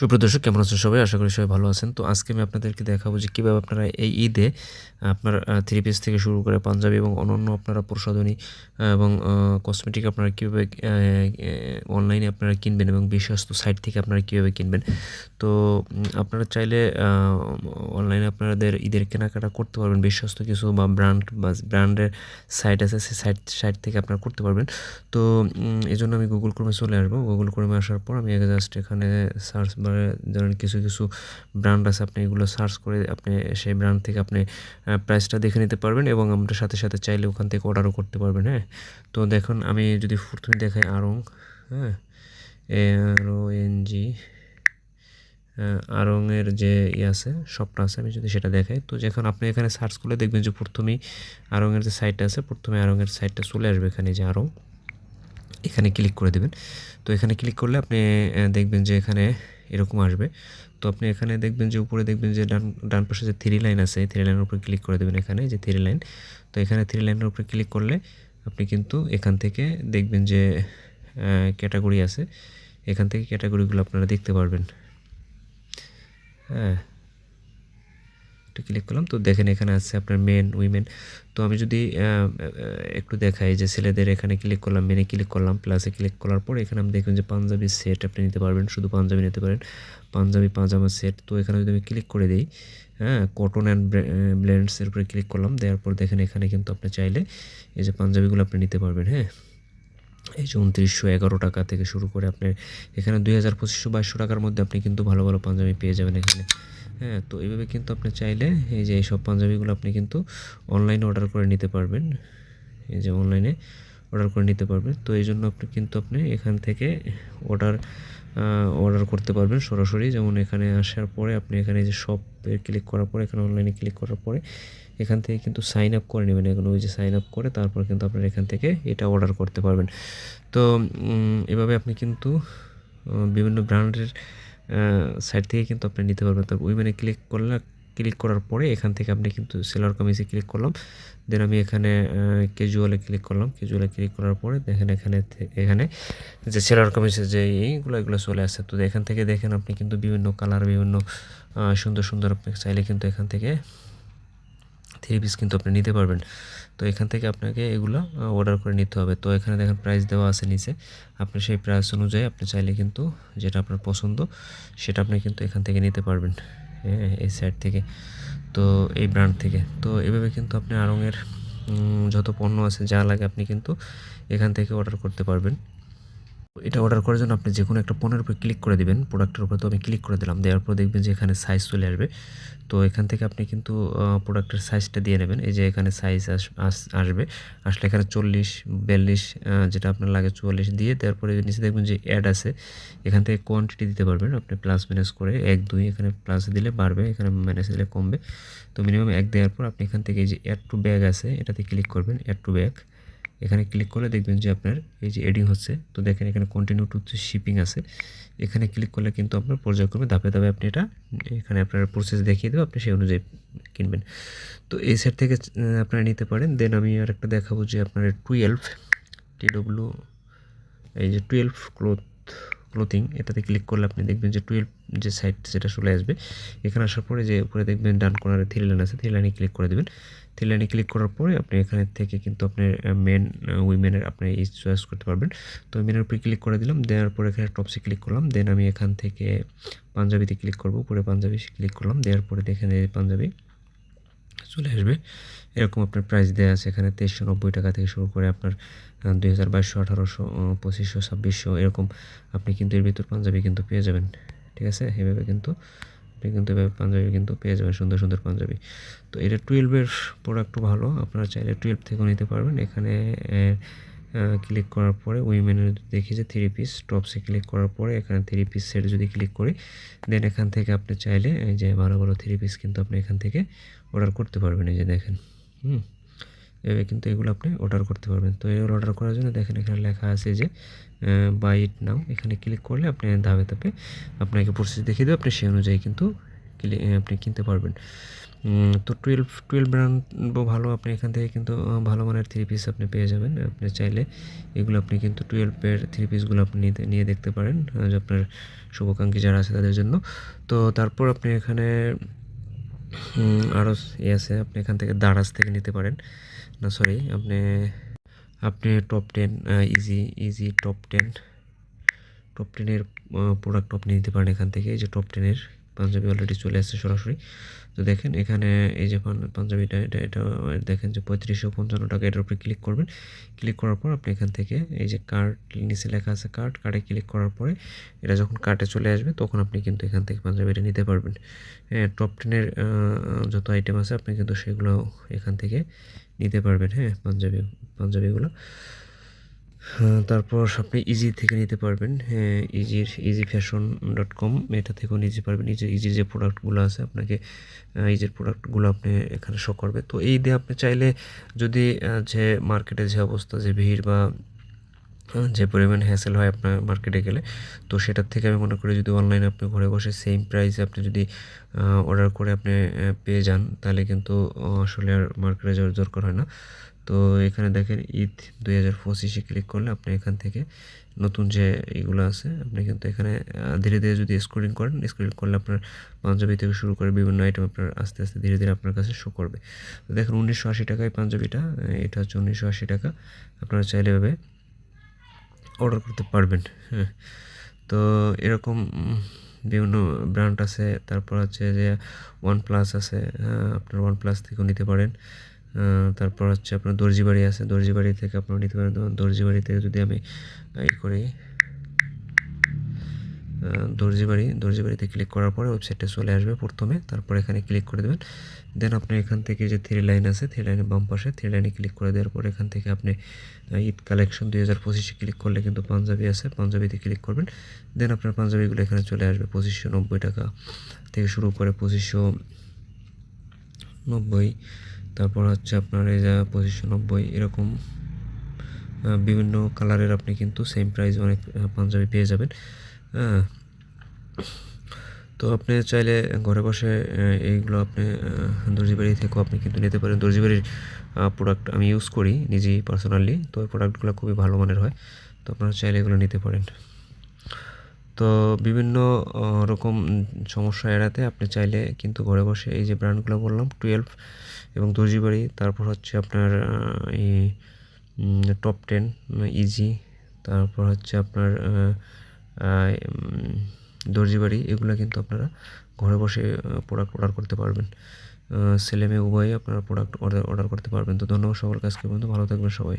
সুপ্রদর্শক কেমন আছেন সবাই? আশা করি সবাই ভালো আছেন। তো আজকে আমি আপনাদেরকে দেখাবো যে কীভাবে আপনারা এই ঈদে আপনার থ্রি পিস থেকে শুরু করে পাঞ্জাবি এবং অন্যান্য আপনারা প্রসাধনী এবং কসমেটিক আপনারা কীভাবে অনলাইনে আপনারা কিনবেন এবং বিশ্বস্ত সাইট থেকে আপনারা কীভাবে কিনবেন। তো আপনারা চাইলে অনলাইনে আপনাদের ঈদের কেনাকাটা করতে পারবেন। বিশ্বস্ত কিছু বা ব্র্যান্ড বা ব্র্যান্ডের সাইট আছে, সেই সাইট সাইট থেকে আপনারা করতে পারবেন। তো এই জন্য আমি গুগল ক্রমে চলে আসব। গুগল ক্রমে আসার পর আমি জাস্ট এখানে সার্চ বারে ধরেন কিছু কিছু ব্র্যান্ড আছে, আপনি এগুলো সার্চ করে আপনি সেই ব্র্যান্ড থেকে আপনি প্রাইসটা দেখে নিতে পারবেন এবং আমরা সাথে সাথে চাইলে ওখান থেকে অর্ডারও করতে পারবেন হ্যাঁ? তো দেখুন, আমি যদি প্রথমে দেখাই আরং হ্যাঁ? এ আর ও এন জি আরঙের যে ই আছে শপটা আছে, আমি যদি সেটা দেখাই, তো যখন আপনি এখানে সার্চ করলে দেখবেন যে প্রথমেই আরঙের যে সাইটটা আছে, প্রথমে আরঙের সাইটটা চলে আসবে এখানে যে আরং। এখানে ক্লিক করে দেবেন। তো এখানে ক্লিক করলে আপনি দেখবেন যে এখানে এরকম আসবে। তো আপনি এখানে দেখবেন যে উপরে দেখবেন যে ডান ডান পাশে যে থ্রি লাইন আছে থ্রি লাইনের উপরে ক্লিক করে দেবেন এখানে, যে থ্রি লাইন তো এখানে থ্রি লাইনের উপরে ক্লিক করলে আপনি কিন্তু এখান থেকে দেখবেন যে ক্যাটাগরি আছে। এখান থেকে ক্যাটাগরিগুলো আপনারা দেখতে পারবেন। হ্যাঁ। একটু ক্লিক করলাম। তো দেখেন এখানে আছে আপনার মেন উইমেন তো আমি যদি একটু দেখাই যে ছেলেদের এখানে ক্লিক করলাম মেনে ক্লিক করলাম প্লাসে ক্লিক করার পর এখানে আমি দেখবেন যে পাঞ্জাবি সেট আপনি নিতে পারবেন, শুধু পাঞ্জাবি নিতে পারেন। পাঞ্জাবি পাজামা সেট তো এখানে যদি আমি ক্লিক করে দিই হ্যাঁ কটন অ্যান্ড ব্লেন্ডসের উপরে ক্লিক করলাম, দেওয়ার পর দেখেন এখানে কিন্তু আপনি চাইলে এই যে পাঞ্জাবিগুলো আপনি নিতে পারবেন হ্যাঁ। এই যে উনত্রিশশো এগারো টাকা থেকে শুরু করে আপনি এখানে দুই হাজার পঁচিশশো বাইশশো টাকার মধ্যে আপনি কিন্তু ভালো ভালো পাঞ্জাবি পেয়ে যাবেন এখানে। হ্যাঁ তো এইভাবে কিন্তু আপনি চাইলে এই যে এইসব পাঞ্জাবিগুলো আপনি কিন্তু অনলাইনে অর্ডার করে নিতে পারবেন। এই যে অনলাইনে অর্ডার করে নিতে পারবেন। তো এই জন্য আপনি কিন্তু আপনি এখান থেকে অর্ডার অর্ডার করতে পারবেন সরাসরি। যেমন এখানে আসার পরে আপনি এখানে যে শপে ক্লিক করার পরে, এখানে অনলাইনে ক্লিক করার পরে, এখান থেকে কিন্তু সাইন আপ করে নেবেন। এখন ওই যে সাইন আপ করে তারপর কিন্তু আপনার এখান থেকে এটা অর্ডার করতে পারবেন। তো এভাবে আপনি কিন্তু বিভিন্ন ব্র্যান্ডের সাইট থেকে কিন্তু আপনি নিতে পারবেন। তো উইমেনে ক্লিক করলে ক্লিক করার পরে এখান থেকে আপনি কিন্তু সেলার কামিজে ক্লিক করলাম। দেন আমি এখানে ক্যাজুয়ালে ক্লিক করলাম। ক্যাজুয়ালে ক্লিক করার পরে দেখেন এখানে এখানে যে সেলার কামিজের যে এইগুলো, এগুলো চলে আসে তো এখান থেকে দেখেন আপনি কিন্তু বিভিন্ন কালার বিভিন্ন সুন্দর সুন্দর চাইলে কিন্তু এখান থেকে থ্রি পিস কিন্তু আপনি নিতে পারবেন। তো এখান থেকে আপনাকে এগুলো অর্ডার করে নিতে হবে। তো এখানে দেখেন প্রাইস দেওয়া আছে নিচে। আপনি সেই প্রাইস অনুযায়ী আপনি চাইলে কিন্তু যেটা আপনার পছন্দ, সেটা আপনি কিন্তু এখান থেকে নিতে পারবেন। এই সাইড থেকে তো এই ব্র্যান্ড থেকে। তো এভাবে কিন্তু আপনি আড়ঙের উম, যত পণ্য আছে যা লাগে আপনি কিন্তু এখান থেকে অর্ডার করতে পারবেন। এটা অর্ডার করার জন্য আপনি যে কোনো একটা পণ্যের উপর ক্লিক করে দিবেন প্রোডাক্টের উপর তো আমি ক্লিক করে দিলাম, দেওয়ার পর দেখবেন যে এখানে সাইজ চলে আসবে। তো এখান থেকে আপনি কিন্তু প্রোডাক্টের সাইজটা দিয়ে নেবেন, এই যে এখানে সাইজ আসবে। আসলে এখানে চল্লিশ, বিয়াল্লিশ যেটা আপনার লাগে চুয়াল্লিশ দিয়ে দেওয়ার তারপরে নিচে দেখবেন যে অ্যাড আছে। এখান থেকে কোয়ান্টিটি দিতে পারবেন, আপনি প্লাস মাইনাস করে এক, দুই, এখানে প্লাস দিলে বাড়বে, এখানে মাইনাস দিলে কমবে। তো মিনিমাম এক দেওয়ার পর আপনি এখান থেকে যে অ্যাড টু ব্যাগ আছে, এটাতে ক্লিক করবেন অ্যাড টু ব্যাগ এখানে ক্লিক করলে দেখবেন যে আপনার এই যে এডিং হচ্ছে। তো দেখেন এখানে কন্টিনিউ টু শিপিং আছে। এখানে ক্লিক করলে কিন্তু আপনার পর্যায়ক্রমে ধাপে ধাপে আপনি এটা, এখানে আপনার প্রসেস দেখিয়ে দেবে, আপনি সেই অনুযায়ী কিনবেন। তো এই সেট থেকে আপনারা নিতে পারেন। দেন আমি আর একটা দেখাবো যে আপনার টুয়েলভ টিডব্লিউ এই যে টুয়েলভ ক্লোথ ক্লোথিং এটাতে ক্লিক করলে আপনি দেখবেন যে টুয়েলভ যে সাইট সেটা চলে আসবে। এখানে আসার পরে যে উপরে দেখবেন ডান কর্নারে থ্রি লাইন আছে থ্রি লাইনে ক্লিক করে দেবেন। থ্রি লাইনে ক্লিক করার পরে আপনি এখানে থেকে কিন্তু আপনার মেন উইমেনের আপনি এই চয়েস করতে পারবেন। তো মেনের উপরে ক্লিক করে দিলাম, দেওয়ার পরে এখানে টপসে ক্লিক করলাম দেন আমি এখান থেকে পাঞ্জাবিতে ক্লিক করব, উপরে পাঞ্জাবি ক্লিক করলাম, দেওয়ার পরে এই পাঞ্জাবি চলে আসবে। এরকম আপনার প্রাইস দেওয়া আছে এখানে তেইশশো নব্বই টাকা থেকে শুরু করে আপনার দুই হাজার বাইশশো, আঠারোশো পঁচিশশো, ছাব্বিশশো, এরকম আপনি কিন্তু এর ভিতর পাঞ্জাবি কিন্তু পেয়ে যাবেন। ঠিক আছে? এভাবে কিন্তু আপনি কিন্তু এভাবে পাঞ্জাবি কিন্তু পেয়ে যাবেন, সুন্দর সুন্দর পাঞ্জাবি। তো এটা টুয়েলভের প্রোডাক্ট ভালো, আপনারা চাইলে টুয়েলভ থেকেও নিতে পারবেন। এখানে ক্লিক করার পরে উইমেনের দেখি যে থ্রি পিস টপসে ক্লিক করার পরে এখানে থ্রি পিস সেট যদি ক্লিক করি দেন এখান থেকে আপনি চাইলে এই যে ভালো ভালো থ্রি পিস কিন্তু আপনি এখান থেকে অর্ডার করতে পারবেন এই যে দেখেন। হুম। এভাবে কিন্তু এগুলো আপনি অর্ডার করতে পারবেন। তো এগুলো অর্ডার করার জন্য দেখেন এখানে লেখা আছে যে বাই ইট নাও এখানে ক্লিক করলে আপনি ধাপে ধাপে আপনাকে প্রসেস দেখিয়ে দেবে। আপনি সেই অনুযায়ী কিন্তু আপনি কিনতে পারবেন। তো টুয়েলভ টুয়েলভ ব্র্যান্ড ভালো, আপনি এখান থেকে কিন্তু ভালো মানের থ্রি পিস আপনি পেয়ে যাবেন। আপনি চাইলে এগুলো আপনি কিন্তু টুয়েলভের থ্রি পিসগুলো আপনি নিয়ে দেখতে পারেন। আপনার শুভাকাঙ্ক্ষী যারা আছে তাদের জন্য। তো তারপর আপনি এখানে আরও ইয়ে আছে, আপনি এখান থেকে দারাজ থেকে নিতে পারেন। না সরি আপনি আপনি top ten easy easy top ten top টেনের প্রোডাক্ট আপনি নিতে পারেন এখান থেকে, এই যে টপ টেনের পাঞ্জাবি অলরেডি চলে আসছে সরাসরি। তো দেখেন, এখানে এই যে পাঞ্জাবিটা, এটা এটা দেখেন যে পঁয়ত্রিশশো পঞ্চান্ন টাকা এটার উপরে ক্লিক করবেন। ক্লিক করার পর আপনি এখান থেকে এই যে কার্ড নিচে লেখা আছে কার্ড কার্ডে ক্লিক করার পরে এটা যখন কার্ডে চলে আসবে, তখন আপনি কিন্তু এখান থেকে পাঞ্জাবিটা নিতে পারবেন। হ্যাঁ টপ টেনের যত আইটেম আছে, আপনি কিন্তু সেগুলো এখান থেকে নিতে পারবেন। হ্যাঁ পাঞ্জাবি, পাঞ্জাবিগুলো। তারপর আপনি ইজি থেকে নিতে পারবেন। হ্যাঁ ইজির ইজি ফ্যাশন ডট কম এটা থেকেও নিতে পারবেন। ইজি ইজির যে প্রোডাক্টগুলো আছে আপনাকে ইজির প্রোডাক্টগুলো আপনি এখানে শো করবে। তো এই দিয়ে আপনি চাইলে যদি যে মার্কেটে যে অবস্থা, যে ভিড় বা যে পরিমাণ হ্যাসেল হয় আপনার মার্কেটে গেলে, তো সেটার থেকে আমি মনে করি যদি অনলাইনে আপনি ঘরে বসে সেম প্রাইসে আপনি যদি অর্ডার করে আপনি পেয়ে যান, তাহলে কিন্তু আসলে আর মার্কেটে যাওয়ার দরকার হয় না। তো এখানে দেখেন ঈদ দুই হাজার পঁচিশে ক্লিক করলে আপনি এখান থেকে নতুন যে এগুলো আছে আপনি কিন্তু এখানে ধীরে ধীরে যদি স্ক্রলিং করেন স্ক্রলিং করলে আপনার পাঞ্জাবি থেকে শুরু করে বিভিন্ন আইটেম আপনার আস্তে আস্তে ধীরে ধীরে আপনার কাছে শো করবে। তো দেখেন উনিশশো আশি টাকায় পাঞ্জাবিটা এটা হচ্ছে উনিশশো আশি টাকা। আপনারা চাইলে এভাবে অর্ডার করতে পারবেন হ্যাঁ। তো এরকম বিভিন্ন ব্র্যান্ড আছে। তারপর হচ্ছে যে ওয়ান প্লাস আছে হ্যাঁ, আপনার ওয়ান প্লাস থেকেও নিতে পারেন। তারপর হচ্ছে আপনার দর্জি বাড়ি আছে দর্জি বাড়ি থেকে আপনারা নিতে পারেন। দর্জি বাড়ি থেকে যদি আমি ই করি দর্জি বাড়ি দর্জি বাড়িতে ক্লিক করার পরে ওয়েবসাইটে চলে আসবে প্রথমে, তারপর এখানে ক্লিক করে দেবেন। দেন আপনি এখান থেকে যে থ্রি লাইন আছে থ্রি লাইনের বাম পাশে থ্রি লাইনে ক্লিক করে দেওয়ার পর এখান থেকে আপনি ঈদ কালেকশন দুই হাজার পঁচিশে ক্লিক করলে কিন্তু পাঞ্জাবি আছে, পাঞ্জাবিতে ক্লিক করবেন। দেন আপনার পাঞ্জাবিগুলো এখানে চলে আসবে, পঁচিশশো নব্বই টাকা থেকে শুরু করে পঁচিশশো নব্বই তারপর হচ্ছে আপনার এই যা পঁচিশশো নব্বই, এরকম বিভিন্ন কালারের আপনি কিন্তু সেম প্রাইস অনেক পাঞ্জাবি পেয়ে যাবেন। হ্যাঁ। তো আপনি চাইলে ঘরে বসে এইগুলো আপনি দর্জিবাড়ি থেকেও আপনি কিন্তু নিতে পারেন। দর্জিবাড়ির প্রোডাক্ট আমি ইউজ করি নিজেই পার্সোনালি তো ওই প্রোডাক্টগুলো খুবই ভালো মানের হয়। তো আপনারা চাইলে এগুলো নিতে পারেন। তো বিভিন্ন রকম সমস্যা এড়াতে আপনি চাইলে কিন্তু ঘরে বসে এই যে ব্র্যান্ডগুলো বললাম টুয়েলভ এবং দর্জিবাড়ি তারপর হচ্ছে আপনার এই টপ টেন ইজি তারপর হচ্ছে আপনার দর্জি বাড়ি দর্জিবাড়ি এগুলো কিন্তু আপনারা ঘরে বসে প্রোডাক্ট অর্ডার করতে পারবেন। ছেলে মেয়ে উভয়ই আপনারা প্রোডাক্ট অর্ডার অর্ডার করতে পারবেন। তো ধন্যবাদ সকল কাজকে বন্ধু ভালো থাকবেন সবাই।